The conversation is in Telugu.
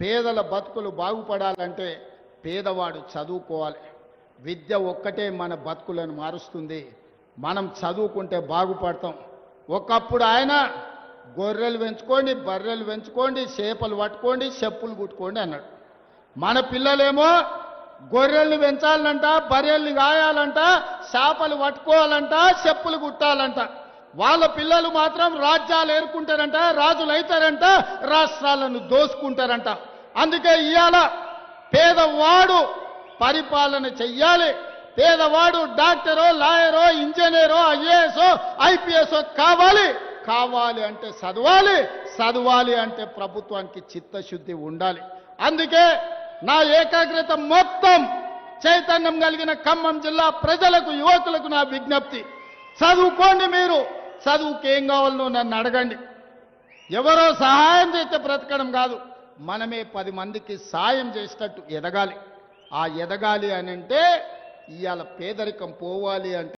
పేదల బతుకులు బాగుపడాలంటే పేదవాడు చదువుకోవాలి. విద్య ఒక్కటే మన బతుకులను మారుస్తుంది. మనం చదువుకుంటే బాగుపడతాం. ఒకప్పుడు ఆయన గొర్రెలు పెంచుకోండి బర్రెలు పెంచుకోండి చేపలు పట్టుకోండి చెప్పులు కుట్టుకోండి అన్నాడు. మన పిల్లలేమో గొర్రెల్ని పెంచాలంట బర్రెల్ని గాయాలంట చేపలు పట్టుకోవాలంట చెప్పులు కుట్టాలంట. వాళ్ళ పిల్లలు మాత్రం రాజ్యాలు ఏరుకుంటారంట రాజులు అవుతారంట రాష్ట్రాలను దోసుకుంటారంట. అందుకే ఇవాళ పేదవాడు పరిపాలన చెయ్యాలి. పేదవాడు డాక్టరో లాయరో ఇంజనీరో ఐఏఎస్ ఐపీఎస్ కావాలి. కావాలి అంటే చదవాలి చదవాలి అంటే ప్రభుత్వానికి చిత్తశుద్ధి ఉండాలి. అందుకే నా ఏకాగ్రత మొత్తం చైతన్యం కలిగిన ఖమ్మం జిల్లా ప్రజలకు యువకులకు నా విజ్ఞప్తి. చదువుకోండి మీరు. చదువుకి ఏం కావాలనో నన్ను అడగండి. ఎవరో సహాయం చేస్తే బ్రతకడం కాదు. మనమే పది మందికి సాయం చేసేటట్టు ఎదగాలి. ఆ ఎదగాలి అని అంటే ఇవాళ పేదరికం పోవాలి అంటే